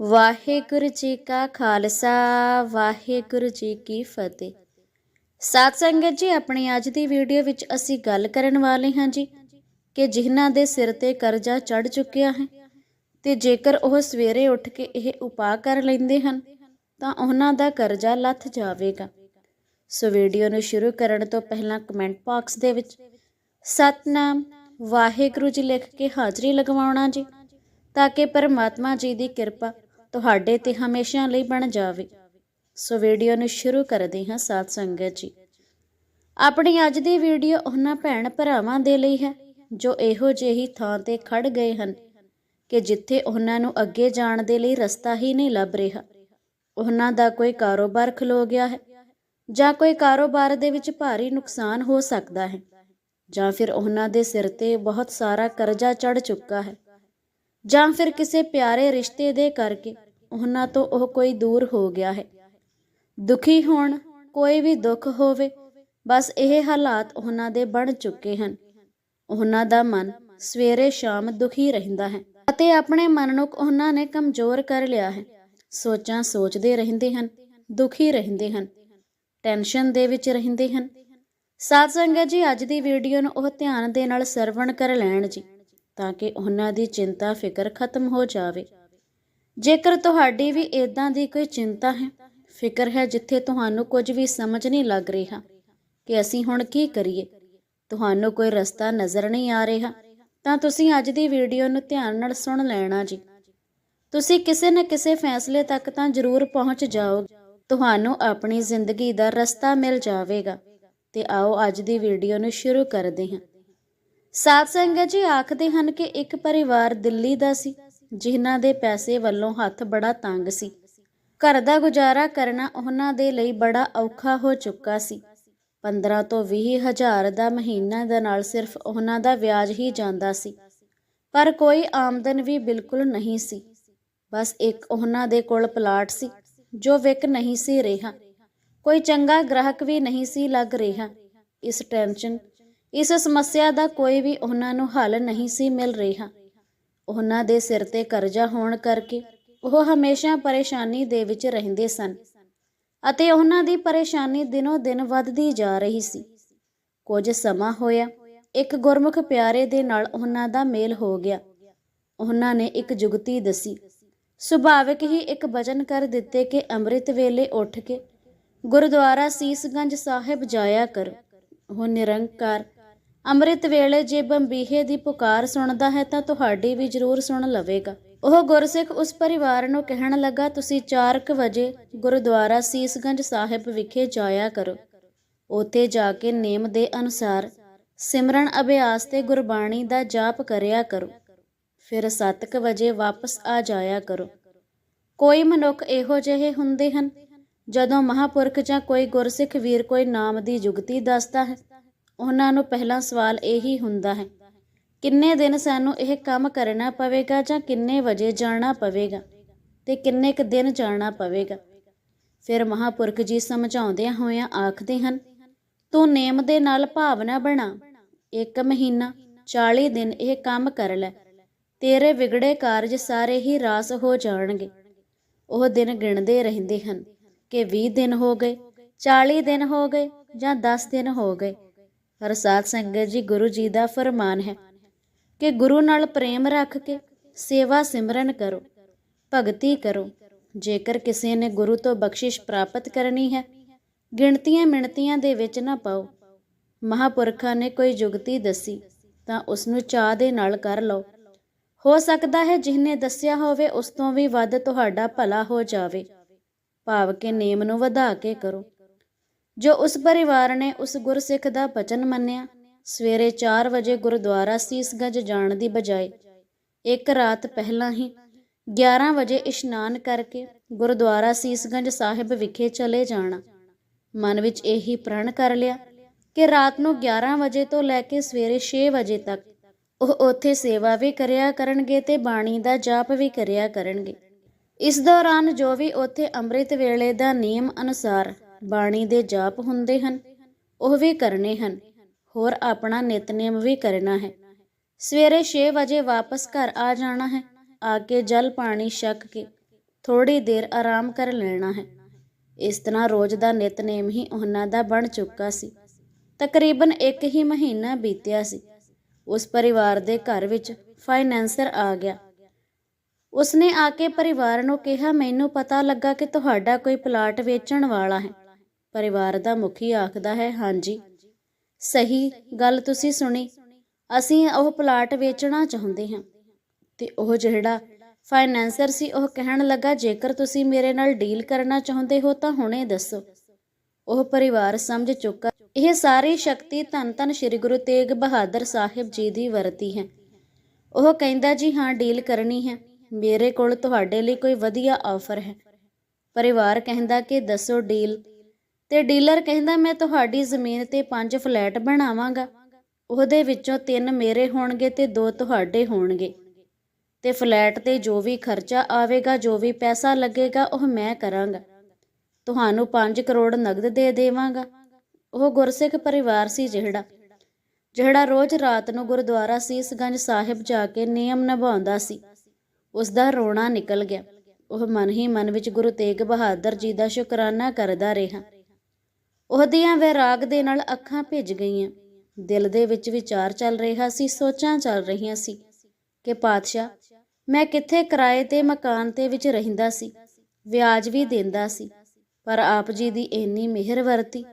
ਵਾਹਿਗੁਰੂ ਜੀ ਕਾ ਖਾਲਸਾ, ਵਾਹਿਗੁਰੂ ਜੀ ਕੀ ਫਤਿਹ। ਸਾਧ ਸੰਗਤ ਜੀ, ਆਪਣੀ ਅੱਜ ਦੀ ਵੀਡੀਓ ਵਿੱਚ ਅਸੀਂ ਗੱਲ ਕਰਨ ਵਾਲੇ ਹਾਂ ਜੀ ਕਿ ਜਿਨ੍ਹਾਂ ਦੇ ਸਿਰ ਤੇ ਕਰਜ਼ਾ ਚੜ ਚੁੱਕਿਆ ਹੈ ਤੇ ਜੇਕਰ ਉਹ ਸਵੇਰੇ ਉੱਠ ਕੇ ਇਹ ਉਪਾਅ ਕਰ ਲੈਂਦੇ ਹਨ, ਤਾਂ ਉਹਨਾਂ ਦਾ ਕਰਜ਼ਾ ਲੱਥ ਜਾਵੇਗਾ। ਸੋ ਵੀਡੀਓ ਨੂੰ ਸ਼ੁਰੂ ਕਰਨ ਤੋਂ ਪਹਿਲਾਂ ਕਮੈਂਟ ਬਾਕਸ ਦੇ ਵਿੱਚ, ਸਤਨਾਮ ਵਾਹਿਗੁਰੂ ਜੀ ਲਿਖ ਕੇ ਹਾਜ਼ਰੀ ਲਗਵਾਉਣਾ ਜੀ, ਤਾਂ ਕਿ ਪਰਮਾਤਮਾ ਜੀ ਦੀ ਕਿਰਪਾ ਤੁਹਾਡੇ ਤੇ ਹਮੇਸ਼ਾ ਲਈ ਬਣ ਜਾਵੇ। ਸੋ ਵੀਡੀਓ ਨੂੰ ਸ਼ੁਰੂ ਕਰਦੇ ਹਾਂ ਸਾਧ ਸੰਗਤ ਜੀ। ਆਪਣੀ ਅੱਜ ਦੀ ਵੀਡੀਓ ਉਹਨਾਂ ਭੈਣ ਭਰਾਵਾਂ ਦੇ ਲਈ ਹੈ, ਜੋ ਇਹੋ ਜਿਹੀ ਥਾਂ ਤੇ ਖੜ ਗਏ ਹਨ ਕਿ ਜਿੱਥੇ ਉਹਨਾਂ ਨੂੰ ਅੱਗੇ ਜਾਣ ਦੇ ਲਈ ਰਸਤਾ ਹੀ ਨਹੀਂ ਲੱਭ ਰਿਹਾ। ਉਹਨਾਂ ਦਾ ਕੋਈ ਕਾਰੋਬਾਰ ਖਲੋ ਗਿਆ ਹੈ ਜਾਂ ਕੋਈ ਕਾਰੋਬਾਰ ਦੇ ਵਿੱਚ ਭਾਰੀ ਨੁਕਸਾਨ ਹੋ ਸਕਦਾ ਹੈ ਜਾਂ ਫਿਰ ਉਹਨਾਂ ਦੇ ਸਿਰ ਤੇ ਬਹੁਤ ਸਾਰਾ ਕਰਜ਼ਾ ਚੜ ਚੁੱਕਾ ਹੈ। ਜਾਂ ਫਿਰ ਕਿਸੇ ਪਿਆਰੇ ਰਿਸ਼ਤੇ ਦੇ ਕਰਕੇ ਉਹਨਾਂ ਤੋਂ ਉਹ ਕੋਈ ਦੂਰ ਹੋ ਗਿਆ ਹੈ। ਦੁਖੀ ਹੋਣ, ਕੋਈ ਵੀ ਦੁੱਖ ਹੋਵੇ, ਬਸ ਇਹ ਹਾਲਾਤ ਉਹਨਾਂ ਦੇ ਬਣ ਚੁੱਕੇ ਹਨ। ਉਹਨਾਂ ਦਾ ਮਨ ਸਵੇਰੇ ਸ਼ਾਮ ਦੁਖੀ ਰਹਿੰਦਾ ਹੈ ਅਤੇ ਆਪਣੇ ਮਨ ਨੂੰ ਉਹਨਾਂ ਨੇ ਕਮਜ਼ੋਰ ਕਰ ਲਿਆ ਹੈ। ਸੋਚਾਂ ਸੋਚਦੇ ਰਹਿੰਦੇ ਹਨ, ਦੁਖੀ ਰਹਿੰਦੇ ਹਨ, ਟੈਨਸ਼ਨ ਦੇ ਵਿੱਚ ਰਹਿੰਦੇ ਹਨ। ਸਾਧ ਸੰਗਤ ਜੀ, ਅੱਜ ਦੀ ਵੀਡੀਓ ਨੂੰ ਉਹ ਧਿਆਨ ਦੇ ਨਾਲ ਸਰਵਣ ਕਰ ਲੈਣ ਜੀ। ਤਾਂ ਕਿ ਉਹਨਾਂ ਦੀ ਚਿੰਤਾ, ਫਿਕਰ ਖਤਮ ਹੋ ਜਾਵੇ। ਜੇਕਰ ਤੁਹਾਡੀ ਵੀ ਇਦਾਂ ਦੀ ਕੋਈ ਚਿੰਤਾ ਹੈ, ਫਿਕਰ ਹੈ ਜਿੱਥੇ ਤੁਹਾਨੂੰ ਕੁਝ ਵੀ ਸਮਝ ਨਹੀਂ ਲੱਗ ਰਿਹਾ ਕਿ ਅਸੀਂ ਹੁਣ ਕੀ ਕਰੀਏ, ਤੁਹਾਨੂੰ ਕੋਈ ਰਸਤਾ ਨਜ਼ਰ ਨਹੀਂ ਆ ਰਿਹਾ, ਤਾਂ ਤੁਸੀਂ ਅੱਜ ਦੀ ਵੀਡੀਓ ਨੂੰ ਧਿਆਨ ਨਾਲ ਸੁਣ ਲੈਣਾ ਜੀ। ਤੁਸੀਂ ਕਿਸੇ ਨਾ ਕਿਸੇ ਫੈਸਲੇ ਤੱਕ ਤਾਂ ਜ਼ਰੂਰ ਪਹੁੰਚ ਜਾਓਗੇ ਤੁਹਾਨੂੰ ਆਪਣੀ ਜ਼ਿੰਦਗੀ ਦਾ ਰਸਤਾ ਮਿਲ ਜਾਵੇਗਾ। ਤੇ ਆਓ ਅੱਜ ਦੀ ਵੀਡੀਓ ਨੂੰ ਸ਼ੁਰੂ ਕਰਦੇ ਹਾਂ। ਸਾਧ ਸੰਗਤ ਜੀ ਆਖਦੇ ਹਨ ਕਿ ਇੱਕ ਪਰਿਵਾਰ ਦਿੱਲੀ ਦਾ ਸੀ, ਜਿਨ੍ਹਾਂ ਦੇ ਪੈਸੇ ਵੱਲੋਂ ਹੱਥ ਬੜਾ ਤੰਗ ਸੀ। ਘਰ ਦਾ ਗੁਜ਼ਾਰਾ ਕਰਨਾ ਉਹਨਾਂ ਦੇ ਲਈ ਬੜਾ ਔਖਾ ਹੋ ਚੁੱਕਾ ਸੀ। 15 ਤੋਂ 20 ਹਜ਼ਾਰ ਦਾ ਮਹੀਨਾ ਦੇ ਨਾਲ ਸਿਰਫ ਉਹਨਾਂ ਦਾ ਵਿਆਜ ਹੀ ਜਾਂਦਾ ਸੀ। ਪਰ ਕੋਈ ਆਮਦਨ ਵੀ ਬਿਲਕੁਲ ਨਹੀਂ ਸੀ। ਬਸ ਇੱਕ ਉਹਨਾਂ ਦੇ ਕੋਲ ਪਲਾਟ ਸੀ, ਜੋ ਵਿਕ ਨਹੀਂ ਸੀ ਰਿਹਾ। ਕੋਈ ਚੰਗਾ ਗ੍ਰਾਹਕ ਵੀ ਨਹੀਂ ਸੀ ਲੱਗ ਰਿਹਾ। ਇਸ ਟੈਨਸ਼ਨ ਇਸ ਸਮੱਸਿਆ ਦਾ ਕੋਈ ਵੀ ਉਹਨਾਂ ਨੂੰ ਹੱਲ ਨਹੀਂ ਸੀ ਮਿਲ ਰਿਹਾ। ਉਹਨਾਂ ਦੇ ਸਿਰ ਤੇ ਕਰਜ਼ਾ ਹੋਣ ਕਰਕੇ ਉਹ ਹਮੇਸ਼ਾ ਪਰੇਸ਼ਾਨੀ ਦੇ ਵਿੱਚ ਰਹਿੰਦੇ ਸਨ ਅਤੇ ਉਹਨਾਂ ਦੀ ਪਰੇਸ਼ਾਨੀ ਦਿਨੋ ਦਿਨ ਵੱਧਦੀ ਜਾ ਰਹੀ ਸੀ। ਕੁਝ ਸਮਾਂ ਹੋਇਆ, ਇੱਕ ਗੁਰਮੁਖ ਪਿਆਰੇ ਦੇ ਨਾਲ ਉਹਨਾਂ ਦਾ ਮੇਲ ਹੋ ਗਿਆ। ਉਹਨਾਂ ਨੇ ਇੱਕ ਜੁਗਤੀ ਦਸੀ। ਸੁਭਾਵਿਕ ਹੀ ਇੱਕ ਵਚਨ ਕਰ ਦਿੱਤੇ ਕਿ ਅੰਮ੍ਰਿਤ ਵੇਲੇ ਉੱਠ ਕੇ ਗੁਰਦੁਆਰਾ ਸੀਸਗੰਜ ਸਾਹਿਬ ਜਾਇਆ ਕਰੋ। ਉਹ ਨਿਰੰਕਾਰ ਅੰਮ੍ਰਿਤ ਵੇਲੇ ਜੇ ਬੰਬੀਹੇ ਦੀ ਪੁਕਾਰ ਸੁਣਦਾ ਹੈ ਤਾਂ ਤੁਹਾਡੀ ਵੀ ਜ਼ਰੂਰ ਸੁਣ ਲਵੇਗਾ। ਉਹ ਗੁਰਸਿੱਖ ਉਸ ਪਰਿਵਾਰ ਨੂੰ ਕਹਿਣ ਲੱਗਾ, ਤੁਸੀਂ 4:00 ਵਜੇ ਗੁਰਦੁਆਰਾ ਸੀਸਗੰਜ ਸਾਹਿਬ ਵਿਖੇ ਜਾਇਆ ਕਰੋ। ਉੱਥੇ ਜਾ ਕੇ ਨੇਮ ਦੇ ਅਨੁਸਾਰ ਸਿਮਰਨ ਅਭਿਆਸ ਤੇ ਗੁਰਬਾਣੀ ਦਾ ਜਾਪ ਕਰਿਆ ਕਰੋ। ਫਿਰ 7:00 ਵਜੇ ਵਾਪਸ ਆ ਜਾਇਆ ਕਰੋ। ਕੋਈ ਮਨੁੱਖ ਇਹੋ ਜਿਹੇ ਹੁੰਦੇ ਹਨ, ਜਦੋਂ ਮਹਾਪੁਰਖ ਜਾਂ ਕੋਈ ਗੁਰਸਿੱਖ ਵੀਰ ਕੋਈ ਨਾਮ ਦੀ ਜੁਗਤੀ ਦੱਸਦਾ ਹੈ ਉਹਨਾਂ ਨੂੰ ਪਹਿਲਾ ਸਵਾਲ ਇਹੀ ਹੁੰਦਾ ਹੈ, ਕਿੰਨੇ ਦਿਨ ਸਾਨੂੰ ਇਹ ਕੰਮ ਕਰਨਾ ਪਵੇਗਾ ਜਾਂ ਕਿੰਨੇ ਵਜੇ ਜਾਣਾ ਪਵੇਗਾ ਤੇ ਕਿੰਨੇ ਕੁ ਦਿਨ ਜਾਣਾ ਪਵੇਗਾ? ਫਿਰ ਮਹਾਪੁਰਖ ਜੀ ਸਮਝਾਉਂਦਿਆਂ ਹੋਇਆਂ ਆਖਦੇ ਹਨ, ਤੂੰ ਨੇਮ ਦੇ ਨਾਲ ਭਾਵਨਾ ਬਣਾ, ਇੱਕ ਮਹੀਨਾ 40 ਦਿਨ ਇਹ ਕੰਮ ਕਰ ਲੈ, ਤੇਰੇ ਵਿਗੜੇ ਕਾਰਜ ਸਾਰੇ ਹੀ ਰਾਸ ਹੋ ਜਾਣਗੇ। ਉਹ ਦਿਨ ਗਿਣਦੇ ਰਹਿੰਦੇ ਹਨ ਕਿ 20 ਦਿਨ ਹੋ ਗਏ 40 ਦਿਨ ਹੋ ਗਏ ਜਾਂ 10 ਦਿਨ ਹੋ ਗਏ। ਹਰ ਸਾਧ ਸੰਗਤ ਜੀ, ਗੁਰੂ ਜੀ ਦਾ ਫਰਮਾਨ ਹੈ ਕਿ ਗੁਰੂ ਨਾਲ ਪ੍ਰੇਮ ਰੱਖ ਕੇ ਸੇਵਾ ਸਿਮਰਨ ਕਰੋ, ਭਗਤੀ ਕਰੋ। ਜੇਕਰ ਕਿਸੇ ਨੇ ਗੁਰੂ ਤੋਂ ਬਖਸ਼ਿਸ਼ ਪ੍ਰਾਪਤ ਕਰਨੀ ਹੈ, ਗਿਣਤੀਆਂ ਮਿਣਤੀਆਂ ਦੇ ਵਿੱਚ ਨਾ ਪਾਓ। ਮਹਾਪੁਰਖਾਂ ਨੇ ਕੋਈ ਜੁਗਤੀ ਦੱਸੀ, ਤਾਂ ਉਸ ਨੂੰ ਚਾਹ ਦੇ ਨਾਲ ਕਰ ਲਓ। ਹੋ ਸਕਦਾ ਹੈ ਜਿਹਨੇ ਦੱਸਿਆ ਹੋਵੇ, ਉਸ ਤੋਂ ਵੀ ਵੱਧ ਤੁਹਾਡਾ ਭਲਾ ਹੋ ਜਾਵੇ। ਭਾਵ ਕਿ ਨੇਮ ਨੂੰ ਵਧਾ ਕੇ ਕਰੋ। ਜੋ ਉਸ ਪਰਿਵਾਰ ਨੇ ਉਸ ਗੁਰਸਿੱਖ ਦਾ ਬਚਨ ਮੰਨਿਆ। ਸਵੇਰੇ 4 ਵਜੇ ਗੁਰਦੁਆਰਾ ਸੀਸਗੰਜ ਜਾਣ ਦੀ ਬਜਾਏ ਇੱਕ ਰਾਤ ਪਹਿਲਾਂ ਹੀ 11 ਵਜੇ ਇਸ਼ਨਾਨ ਕਰਕੇ ਗੁਰਦੁਆਰਾ ਸੀਸਗੰਜ ਸਾਹਿਬ ਵਿਖੇ ਚਲੇ ਜਾਣਾ। ਮਨ ਵਿੱਚ ਇਹੀ ਪ੍ਰਣ ਕਰ ਲਿਆ ਕਿ ਰਾਤ ਨੂੰ 11 ਵਜੇ ਤੋਂ ਲੈ ਕੇ ਸਵੇਰੇ 6 ਵਜੇ ਤੱਕ ਉਹ ਉੱਥੇ ਸੇਵਾ ਵੀ ਕਰਿਆ ਕਰਨਗੇ ਤੇ ਬਾਣੀ ਦਾ ਜਾਪ ਵੀ ਕਰਿਆ ਕਰਨਗੇ। ਇਸ ਦੌਰਾਨ ਜੋ ਵੀ ਉੱਥੇ ਅੰਮ੍ਰਿਤ ਵੇਲੇ ਦਾ ਨਿਯਮ ਅਨੁਸਾਰ ਬਾਣੀ ਦੇ ਜਾਪ ਹੁੰਦੇ ਹਨ, ਉਹ ਵੀ ਕਰਨੇ ਹਨ। ਹੋਰ ਆਪਣਾ ਨਿਤਨੇਮ ਵੀ ਕਰਨਾ ਹੈ। ਸਵੇਰੇ 6 ਵਜੇ ਵਾਪਸ ਘਰ ਆ ਜਾਣਾ ਹੈ। ਆ ਕੇ ਜਲ ਪਾਣੀ ਛਕ ਕੇ ਥੋੜੀ ਦੇਰ ਆਰਾਮ ਕਰ ਲੈਣਾ ਹੈ। ਇਸ ਤਰ੍ਹਾਂ ਰੋਜ਼ ਦਾ ਨਿਤਨੇਮ ਹੀ ਉਹਨਾਂ ਦਾ ਬਣ ਚੁੱਕਾ ਸੀ। ਤਕਰੀਬਨ ਇੱਕ ਹੀ ਮਹੀਨਾ ਬੀਤਿਆ ਸੀ। ਉਸ ਪਰਿਵਾਰ ਦੇ ਘਰ ਵਿੱਚ ਫਾਈਨੈਂਸਰ ਆ ਗਿਆ। ਉਸਨੇ ਆ ਕੇ ਪਰਿਵਾਰ ਨੂੰ ਕਿਹਾ, ਮੈਨੂੰ ਪਤਾ ਲੱਗਾ ਕਿ ਤੁਹਾਡਾ ਕੋਈ ਪਲਾਟ ਵੇਚਣ ਵਾਲਾ ਹੈ। ਪਰਿਵਾਰ ਦਾ ਮੁਖੀ ਆਖਦਾ ਹੈ, ਹਾਂਜੀ, ਸਹੀ ਗੱਲ ਤੁਸੀਂ ਸੁਣੀ। ਅਸੀਂ ਉਹ ਪਲਾਟ ਵੇਚਣਾ ਚਾਹੁੰਦੇ ਹਾਂ। ਤੇ ਉਹ ਜਿਹੜਾ ਫਾਈਨੈਂਸਰ ਸੀ, ਉਹ ਕਹਿਣ ਲੱਗਾ, ਜੇਕਰ ਤੁਸੀਂ ਮੇਰੇ ਨਾਲ ਡੀਲ ਕਰਨਾ ਚਾਹੁੰਦੇ ਹੋ ਤਾਂ ਹੁਣੇ ਦੱਸੋ। ਉਹ ਪਰਿਵਾਰ ਸਮਝ ਚੁੱਕਾ। ਇਹ ਸਾਰੀ ਸ਼ਕਤੀ ਧੰਨ ਧੰਨ ਸ੍ਰੀ ਗੁਰੂ ਤੇਗ ਬਹਾਦਰ ਸਾਹਿਬ ਜੀ ਦੀ ਵਰਤੀ ਹੈ। ਉਹ ਕਹਿੰਦਾ, ਜੀ ਹਾਂ, ਡੀਲ ਕਰਨੀ ਹੈ। ਮੇਰੇ ਕੋਲ ਤੁਹਾਡੇ ਲਈ ਕੋਈ ਵਧੀਆ ਆਫਰ ਹੈ। ਪਰਿਵਾਰ ਕਹਿੰਦਾ ਕਿ, ਦੱਸੋ, ਡੀਲ ਤੇ ਡੀਲਰ ਕਹਿੰਦਾ, ਮੈਂ ਤੁਹਾਡੀ ਜ਼ਮੀਨ ਤੇ ਪੰਜ ਫਲੈਟ ਬਣਾਵਾਂਗਾ। ਉਹਦੇ ਵਿੱਚੋਂ ਤਿੰਨ ਮੇਰੇ ਹੋਣਗੇ ਤੇ ਦੋ ਤੁਹਾਡੇ ਹੋਣਗੇ। ਤੇ ਫਲੈਟ ਤੇ ਜੋ ਵੀ ਖਰਚਾ ਆਵੇਗਾ, ਜੋ ਵੀ ਪੈਸਾ ਲੱਗੇਗਾ, ਉਹ ਮੈਂ ਕਰਾਂਗਾ। ਤੁਹਾਨੂੰ 5 ਕਰੋੜ ਨਗਦ ਦੇ ਦੇਵਾਂਗਾ। ਉਹ ਗੁਰਸਿੱਖ ਪਰਿਵਾਰ ਸੀ ਜਿਹੜਾ ਜਿਹੜਾ ਰੋਜ਼ ਰਾਤ ਨੂੰ ਗੁਰਦੁਆਰਾ ਸੀਸਗੰਜ ਸਾਹਿਬ ਜਾ ਕੇ ਨਿਯਮ ਨਿਭਾਉਂਦਾ ਸੀ। ਉਸ ਦਾ ਰੋਣਾ ਨਿਕਲ ਗਿਆ। ਉਹ ਮਨ ਹੀ ਮਨ ਵਿੱਚ ਗੁਰੂ ਤੇਗ ਬਹਾਦਰ ਜੀ ਦਾ ਸ਼ੁਕਰਾਨਾ ਕਰਦਾ ਰਿਹਾ। ਉਹਦੀਆਂ ਵੈਰਾਗ ਦੇ ਨਾਲ ਅੱਖਾਂ ਭਿੱਜ ਗਈਆਂ। ਦਿਲ ਦੇ ਵਿੱਚ ਵਿਚਾਰ ਚੱਲ ਰਿਹਾ ਸੀ, ਸੋਚਾਂ ਚੱਲ ਰਹੀਆਂ ਸੀ ਕਿ ਪਾਤਸ਼ਾਹ, ਮੈਂ ਕਿੱਥੇ ਕਿਰਾਏ ਤੇ ਮਕਾਨ ਤੇ ਵਿੱਚ ਰਹਿੰਦਾ ਸੀ, ਵਿਆਜ ਵੀ ਦਿੰਦਾ ਸੀ, ਪਰ ਆਪ ਜੀ ਦੀ ਇੰਨੀ ਮਿਹਰ ਵਰਤੀ,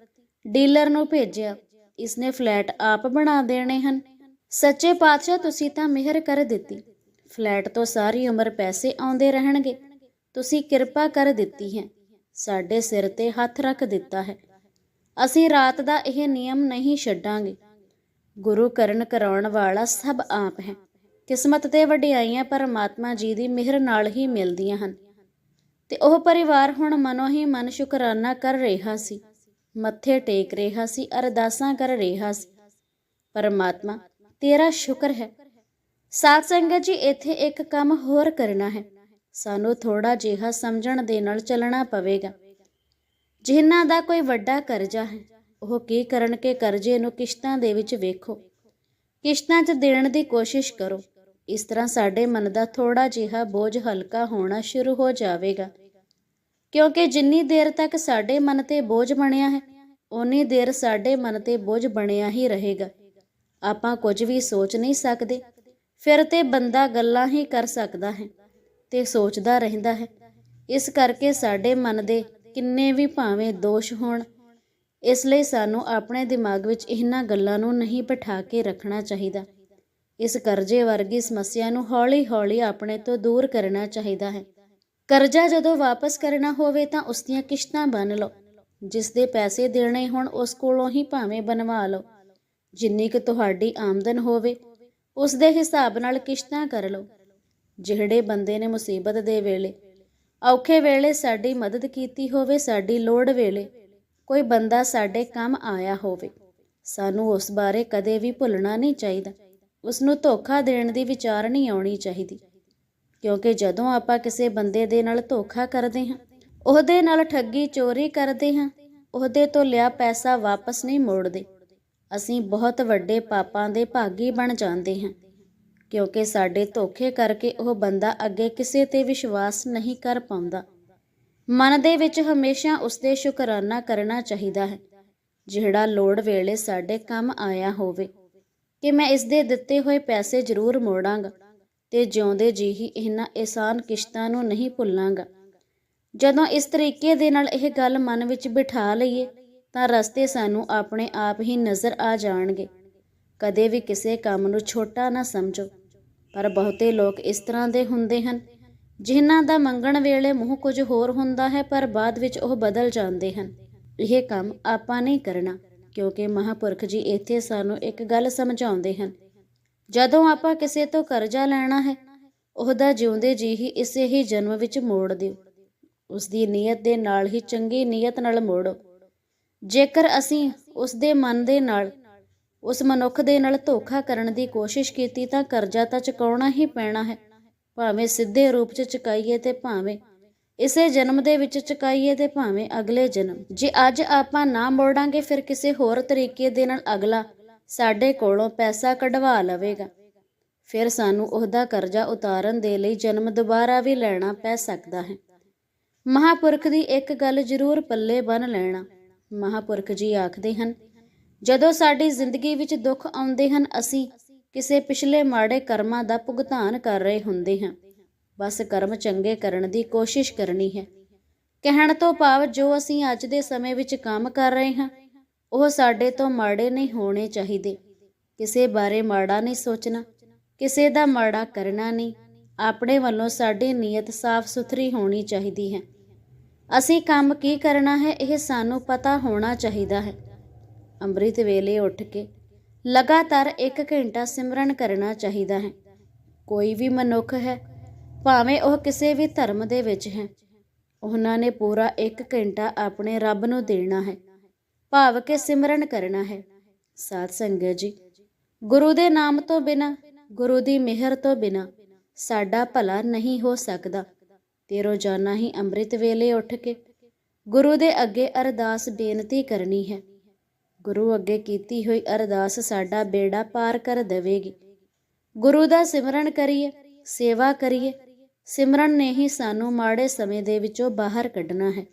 ਡੀਲਰ ਨੂੰ ਭੇਜਿਆ, ਇਸਨੇ ਫਲੈਟ ਆਪ ਬਣਾ ਦੇਣੇ ਹਨ। ਸੱਚੇ ਪਾਤਸ਼ਾਹ, ਤੁਸੀਂ ਤਾਂ ਮਿਹਰ ਕਰ ਦਿੱਤੀ। ਫਲੈਟ ਤੋਂ ਸਾਰੀ ਉਮਰ ਪੈਸੇ ਆਉਂਦੇ ਰਹਿਣਗੇ। ਤੁਸੀਂ ਕਿਰਪਾ ਕਰ ਦਿੱਤੀ ਹੈ। ਸਾਡੇ ਸਿਰ ਤੇ ਹੱਥ ਰੱਖ ਦਿੱਤਾ ਹੈ। ਅਸੀਂ ਰਾਤ ਦਾ ਇਹ ਨਿਯਮ ਨਹੀਂ ਛੱਡਾਂਗੇ। ਗੁਰੂ ਕਰਨ ਕਰਾਉਣ ਵਾਲਾ ਸਭ ਆਪ ਹੈ। ਕਿਸਮਤ ਤੇ ਵਡਿਆਈਆਂ ਪਰਮਾਤਮਾ ਜੀ ਦੀ ਮਿਹਰ ਨਾਲ ਹੀ ਮਿਲਦੀਆਂ ਹਨ। ਤੇ ਉਹ ਪਰਿਵਾਰ ਹੁਣ ਮਨੋ ਹੀ ਮਨ ਸ਼ੁਕਰਾਨਾ ਕਰ ਰਿਹਾ ਸੀ। ਮੱਥੇ ਟੇਕ ਰਿਹਾ ਸੀ, ਅਰਦਾਸਾਂ ਕਰ ਰਿਹਾ ਸੀ। ਪਰਮਾਤਮਾ, ਤੇਰਾ ਸ਼ੁਕਰ ਹੈ। ਸਾਧ ਸੰਗਤ ਜੀ, ਇੱਥੇ ਇੱਕ ਕੰਮ ਹੋਰ ਕਰਨਾ ਹੈ। ਸਾਨੂੰ ਥੋੜਾ ਜਿਹਾ ਸਮਝਣ ਦੇ ਨਾਲ ਚੱਲਣਾ ਪਵੇਗਾ। ਜਿਨ੍ਹਾਂ ਦਾ ਕੋਈ ਵੱਡਾ ਕਰਜ਼ਾ ਹੈ, ਉਹ ਕੀ ਕਰਨ ਕਿ ਕਰਜ਼ੇ ਨੂੰ ਕਿਸ਼ਤਾਂ ਦੇ ਵਿੱਚ ਵੇਖੋ। ਕਿਸ਼ਤਾਂ 'ਚ ਦੇਣ ਦੀ ਕੋਸ਼ਿਸ਼ ਕਰੋ। ਇਸ ਤਰ੍ਹਾਂ ਸਾਡੇ ਮਨ ਦਾ ਥੋੜਾ ਜਿਹਾ ਬੋਝ ਹਲਕਾ ਹੋਣਾ ਸ਼ੁਰੂ ਹੋ ਜਾਵੇਗਾ। ਕਿਉਂਕਿ ਜਿੰਨੀ ਦੇਰ ਤੱਕ ਸਾਡੇ ਮਨ ਤੇ ਬੋਝ ਬਣਿਆ ਹੈ ਉਨੀ ਦੇਰ ਸਾਡੇ ਮਨ ਤੇ ਬੋਝ ਬਣਿਆ ਹੀ ਰਹੇਗਾ। ਆਪਾਂ ਕੁਝ ਵੀ ਸੋਚ ਨਹੀਂ ਸਕਦੇ। ਫਿਰ ਤੇ ਬੰਦਾ ਗੱਲਾਂ ਹੀ ਕਰ ਸਕਦਾ ਹੈ ਤੇ ਸੋਚਦਾ ਰਹਿੰਦਾ ਹੈ। ਇਸ ਕਰਕੇ ਸਾਡੇ ਮਨ ਦੇ ਕਿੰਨੇ ਵੀ ਭਾਵੇਂ ਦੋਸ਼ ਹੋਣ, ਇਸ ਲਈ ਸਾਨੂੰ ਆਪਣੇ ਦਿਮਾਗ ਵਿੱਚ ਇਹਨਾਂ ਗੱਲਾਂ ਨੂੰ ਨਹੀਂ ਬਿਠਾ ਕੇ ਰੱਖਣਾ ਚਾਹੀਦਾ। ਇਸ ਕਰਜ਼ੇ ਵਰਗੀ ਸਮੱਸਿਆ ਨੂੰ ਹੌਲੀ-ਹੌਲੀ ਆਪਣੇ ਤੋਂ ਦੂਰ ਕਰਨਾ ਚਾਹੀਦਾ ਹੈ। ਕਰਜ਼ਾ ਜਦੋਂ ਵਾਪਸ ਕਰਨਾ ਹੋਵੇ ਤਾਂ ਉਸ ਦੀਆਂ ਕਿਸ਼ਤਾਂ ਬਣ ਲਓ। ਜਿਸ ਦੇ ਪੈਸੇ ਦੇਣੇ ਹੋਣ, ਉਸ ਕੋਲੋਂ ਹੀ ਭਾਵੇਂ ਬਣਵਾ ਲਓ। ਜਿੰਨੀ ਕਿ ਤੁਹਾਡੀ ਆਮਦਨ ਹੋਵੇ, ਉਸ ਦੇ ਹਿਸਾਬ ਨਾਲ ਕਿਸ਼ਤਾਂ ਕਰ ਲਓ। ਜਿਹੜੇ ਬੰਦੇ ਨੇ ਮੁਸੀਬਤ ਦੇ ਵੇਲੇ ਔਖੇ ਵੇਲੇ ਸਾਡੀ ਮਦਦ ਕੀਤੀ ਹੋਵੇ, ਸਾਡੀ ਲੋੜ ਵੇਲੇ ਕੋਈ ਬੰਦਾ ਸਾਡੇ ਕੰਮ ਆਇਆ ਹੋਵੇ। ਸਾਨੂੰ ਉਸ ਬਾਰੇ ਕਦੇ ਵੀ ਭੁੱਲਣਾ ਨਹੀਂ ਚਾਹੀਦਾ। ਉਸ ਨੂੰ ਧੋਖਾ ਦੇਣ ਦੀ ਵਿਚਾਰ ਨਹੀਂ ਆਉਣੀ ਚਾਹੀਦੀ। ਕਿਉਂਕਿ ਜਦੋਂ ਆਪਾਂ ਕਿਸੇ ਬੰਦੇ ਦੇ ਨਾਲ ਧੋਖਾ ਕਰਦੇ ਹਾਂ, ਉਹਦੇ ਨਾਲ ਠੱਗੀ ਚੋਰੀ ਕਰਦੇ ਹਾਂ, ਉਹਦੇ ਤੋਂ ਲਿਆ ਪੈਸਾ ਵਾਪਸ ਨਹੀਂ ਮੋੜਦੇ। ਅਸੀਂ ਬਹੁਤ ਵੱਡੇ ਪਾਪਾਂ ਦੇ ਭਾਗੀ ਬਣ ਜਾਂਦੇ ਹਾਂ। ਕਿਉਂਕਿ ਸਾਡੇ ਧੋਖੇ ਕਰਕੇ ਉਹ ਬੰਦਾ ਅੱਗੇ ਕਿਸੇ ਤੇ ਵਿਸ਼ਵਾਸ ਨਹੀਂ ਕਰ ਪਾਉਂਦਾ। ਮਨ ਦੇ ਵਿੱਚ ਹਮੇਸ਼ਾ ਉਸ ਦੇ ਸ਼ੁਕਰਾਨਾ ਕਰਨਾ ਚਾਹੀਦਾ ਹੈ, ਜਿਹੜਾ ਲੋੜ ਵੇਲੇ ਸਾਡੇ ਕੰਮ ਆਇਆ ਹੋਵੇ। ਕਿ ਮੈਂ ਇਸ ਦੇ ਦਿੱਤੇ ਹੋਏ ਪੈਸੇ ਜ਼ਰੂਰ ਮੋੜਾਂਗਾ ਤੇ ਜਿਉਂਦੇ ਜੀ ਹੀ ਇਹਨਾਂ ਆਸਾਨ ਕਿਸ਼ਤਾਂ ਨੂੰ ਨਹੀਂ ਭੁੱਲਾਂਗਾ। ਜਦੋਂ ਇਸ ਤਰੀਕੇ ਦੇ ਨਾਲ ਇਹ ਗੱਲ ਮਨ ਵਿੱਚ ਬਿਠਾ ਲਈਏ, ਤਾਂ ਰਸਤੇ ਸਾਨੂੰ ਆਪਣੇ ਆਪ ਹੀ ਨਜ਼ਰ ਆ ਜਾਣਗੇ। ਕਦੇ ਵੀ ਕਿਸੇ ਕੰਮ ਨੂੰ ਛੋਟਾ ਨਾ ਸਮਝੋ। ਪਰ ਬਹੁਤੇ ਲੋਕ ਇਸ ਤਰ੍ਹਾਂ ਦੇ ਹੁੰਦੇ ਹਨ। ਜਿਨ੍ਹਾਂ ਦਾ ਮੰਗਣ ਵੇਲੇ ਮੂੰਹ ਕੁਝ ਹੋਰ ਹੁੰਦਾ ਹੈ, ਪਰ ਬਾਅਦ ਵਿੱਚ ਉਹ ਬਦਲ ਜਾਂਦੇ ਹਨ। ਇਹ ਕੰਮ ਆਪਾਂ ਨਹੀਂ ਕਰਨਾ, ਕਿਉਂਕਿ ਮਹਾਪੁਰਖ ਜੀ ਇੱਥੇ ਸਾਨੂੰ ਇੱਕ ਗੱਲ ਸਮਝਾਉਂਦੇ ਹਨ। ਜਦੋਂ ਆਪਾਂ ਕਿਸੇ ਤੋਂ ਕਰਜ਼ਾ ਲੈਣਾ ਹੈ, ਉਹਦਾ ਜਿਉਂਦੇ ਜੀ ਹੀ ਇਸੇ ਹੀ ਜਨਮ ਵਿੱਚ ਮੋੜ ਦਿਓ। ਉਸ ਦੀ ਨੀਅਤ ਦੇ ਨਾਲ ਹੀ ਚੰਗੀ ਨੀਅਤ ਨਾਲ ਮੋੜੋ। ਜੇਕਰ ਅਸੀਂ ਉਸ ਦੇ ਮਨ ਦੇ ਨਾਲ ਉਸ ਮਨੁੱਖ ਦੇ ਨਾਲ ਧੋਖਾ ਕਰਨ ਦੀ ਕੋਸ਼ਿਸ਼ ਕੀਤੀ ਤਾਂ ਕਰਜ਼ਾ ਤਾਂ ਚੁਕਾਉਣਾ ਹੀ ਪੈਣਾ ਹੈ। ਭਾਵੇਂ ਸਿੱਧੇ ਰੂਪ 'ਚ ਚੁਕਾਈਏ ਤੇ ਭਾਵੇਂ ਇਸੇ ਜਨਮ ਦੇ ਵਿੱਚ ਚੁਕਾਈਏ ਤੇ ਭਾਵੇਂ ਅਗਲੇ ਜਨਮ। ਜੇ ਅੱਜ ਆਪਾਂ ਨਾ ਮੋੜਾਂਗੇ, ਫਿਰ ਕਿਸੇ ਹੋਰ ਤਰੀਕੇ ਦੇ ਨਾਲ ਅਗਲਾ ਸਾਡੇ ਕੋਲੋਂ ਪੈਸਾ ਕਢਵਾ ਲਵੇਗਾ। ਫਿਰ ਸਾਨੂੰ ਉਹਦਾ ਕਰਜ਼ਾ ਉਤਾਰਨ ਦੇ ਲਈ ਜਨਮ ਦੁਬਾਰਾ ਵੀ ਲੈਣਾ ਪੈ ਸਕਦਾ ਹੈ। ਮਹਾਪੁਰਖ ਦੀ ਇੱਕ ਗੱਲ ਜ਼ਰੂਰ ਪੱਲੇ ਬੰਨ ਲੈਣਾ। ਮਹਾਪੁਰਖ ਜੀ ਆਖਦੇ ਹਨ ਜਦੋਂ ਸਾਡੀ ਜ਼ਿੰਦਗੀ ਵਿੱਚ ਦੁੱਖ ਆਉਂਦੇ ਹਨ, ਅਸੀਂ ਕਿਸੇ ਪਿਛਲੇ ਮਾੜੇ ਕਰਮਾਂ ਦਾ ਭੁਗਤਾਨ ਕਰ ਰਹੇ ਹੁੰਦੇ ਹਾਂ। ਬਸ ਕਰਮ ਚੰਗੇ ਕਰਨ ਦੀ ਕੋਸ਼ਿਸ਼ ਕਰਨੀ ਹੈ। ਕਹਿਣ ਤੋਂ ਭਾਵ ਜੋ ਅਸੀਂ ਅੱਜ ਦੇ ਸਮੇਂ ਵਿੱਚ ਕੰਮ ਕਰ ਰਹੇ ਹਾਂ, ਉਹ ਸਾਡੇ ਤੋਂ ਮਾੜੇ ਨਹੀਂ ਹੋਣੇ ਚਾਹੀਦੇ। ਕਿਸੇ ਬਾਰੇ ਮਾੜਾ ਨਹੀਂ ਸੋਚਣਾ, ਕਿਸੇ ਦਾ ਮਾੜਾ ਕਰਨਾ ਨਹੀਂ। ਆਪਣੇ ਵੱਲੋਂ ਸਾਡੀ ਨੀਅਤ ਸਾਫ਼ ਸੁਥਰੀ ਹੋਣੀ ਚਾਹੀਦੀ ਹੈ। ਅਸੀਂ ਕੰਮ ਕੀ ਕਰਨਾ ਹੈ, ਇਹ ਸਾਨੂੰ ਪਤਾ ਹੋਣਾ ਚਾਹੀਦਾ ਹੈ। ਅੰਮ੍ਰਿਤ ਵੇਲੇ ਉੱਠ ਕੇ ਲਗਾਤਾਰ 1 ਘੰਟਾ ਸਿਮਰਨ ਕਰਨਾ ਚਾਹੀਦਾ ਹੈ। ਕੋਈ ਵੀ ਮਨੁੱਖ ਹੈ, ਭਾਵੇਂ ਉਹ ਕਿਸੇ ਵੀ ਧਰਮ ਦੇ ਵਿੱਚ ਹੈ, ਉਹਨਾਂ ਨੇ ਪੂਰਾ 1 ਘੰਟਾ ਆਪਣੇ ਰੱਬ ਨੂੰ ਦੇਣਾ ਹੈ, ਭਾਵ ਕਿ ਸਿਮਰਨ ਕਰਨਾ ਹੈ। ਸਾਧ ਸੰਗਤ ਜੀ, ਗੁਰੂ ਦੇ ਨਾਮ ਤੋਂ ਬਿਨਾ, ਗੁਰੂ ਦੀ ਮਿਹਰ ਤੋਂ ਬਿਨਾ ਸਾਡਾ ਭਲਾ ਨਹੀਂ ਹੋ ਸਕਦਾ। ਤੇ ਰੋਜ਼ਾਨਾ ਹੀ ਅੰਮ੍ਰਿਤ ਵੇਲੇ ਉੱਠ ਕੇ ਗੁਰੂ ਦੇ ਅੱਗੇ ਅਰਦਾਸ ਬੇਨਤੀ ਕਰਨੀ ਹੈ। ਗੁਰੂ ਅੱਗੇ ਕੀਤੀ ਹੋਈ ਅਰਦਾਸ ਸਾਡਾ ਬੇੜਾ ਪਾਰ ਕਰ ਦੇਵੇਗੀ। ਗੁਰੂ ਦਾ ਸਿਮਰਨ ਕਰੀਏ, ਸੇਵਾ ਕਰੀਏ। ਸਿਮਰਨ ਨੇ ਹੀ ਸਾਨੂੰ ਮਾੜੇ ਸਮੇਂ ਦੇ ਵਿੱਚੋਂ ਬਾਹਰ ਕੱਢਣਾ ਹੈ।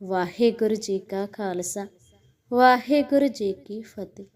ਵਾਹਿਗੁਰੂ ਜੀ ਕਾ ਖਾਲਸਾ, ਵਾਹਿਗੁਰੂ ਜੀ ਕੀ ਫਤਿਹ।